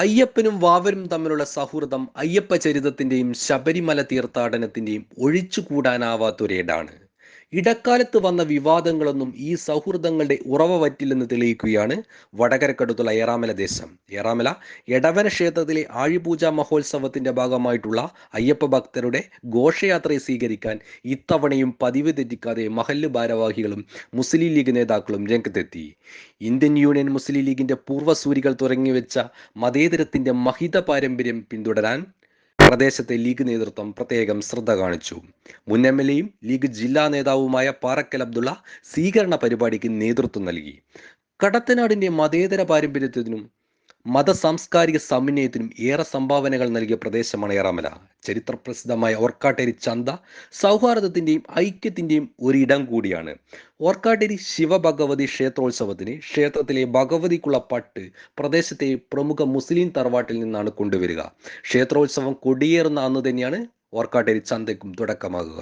അയ്യപ്പനും വാവരും തമ്മിലുള്ള സൗഹൃദം അയ്യപ്പ ചരിതത്തിന്റെയും ശബരിമല തീർത്ഥാടനത്തിന്റെയും ഒഴിച്ചുകൂടാനാവാത്തൊരേടാണ്. ഇടക്കാലത്ത് വന്ന വിവാദങ്ങളൊന്നും ഈ സൗഹൃദങ്ങളുടെ ഉറവ പറ്റില്ലെന്ന് തെളിയിക്കുകയാണ് വടകരക്കടുത്തുള്ള ഏറാമല ദേശം. ഏറാമല എടവന ക്ഷേത്രത്തിലെ ആഴിപൂജ മഹോത്സവത്തിന്റെ ഭാഗമായിട്ടുള്ള അയ്യപ്പ ഭക്തരുടെ ഘോഷയാത്രയെ സ്വീകരിക്കാൻ ഇത്തവണയും പതിവ് തെറ്റിക്കാതെ മഹല്ല് ഭാരവാഹികളും മുസ്ലിം ലീഗ് നേതാക്കളും രംഗത്തെത്തി. ഇന്ത്യൻ യൂണിയൻ മുസ്ലിം ലീഗിന്റെ പൂർവസൂരികൾ തുടങ്ങിവെച്ച മതേതരത്തിന്റെ മഹിത പാരമ്പര്യം പിന്തുടരാൻ പ്രദേശത്തെ ലീഗ് നേതൃത്വം പ്രത്യേകം ശ്രദ്ധ കാണിച്ചു. മുൻ എം എൽ എയും ലീഗ് ജില്ലാ നേതാവുമായ പാറക്കൽ അബ്ദുള്ള സ്വീകരണ പരിപാടിക്ക് നേതൃത്വം നൽകി. കടത്തനാടിന്റെ മതേതര പാരമ്പര്യത്തിനും മത സാംസ്കാരിക സമന്വയത്തിനും ഏറെ സംഭാവനകൾ നൽകിയ പ്രദേശമാണ് ഏറാമല. ചരിത്ര പ്രസിദ്ധമായ ഓർക്കാട്ടേരി ചന്ത സൗഹാർദ്ദത്തിന്റെയും ഐക്യത്തിന്റെയും ഒരിടം കൂടിയാണ്. ഓർക്കാട്ടേരി ശിവഭഗവതി ക്ഷേത്രോത്സവത്തിന് ക്ഷേത്രത്തിലെ ഭഗവതിക്കുള്ള പട്ട് പ്രദേശത്തെ പ്രമുഖ മുസ്ലിം തറവാട്ടിൽ നിന്നാണ് കൊണ്ടുവരിക. ക്ഷേത്രോത്സവം കൊടിയേറുന്ന അന്ന് തന്നെയാണ് ഓർക്കാട്ടേരി ചന്തയ്ക്കും തുടക്കമാകുക.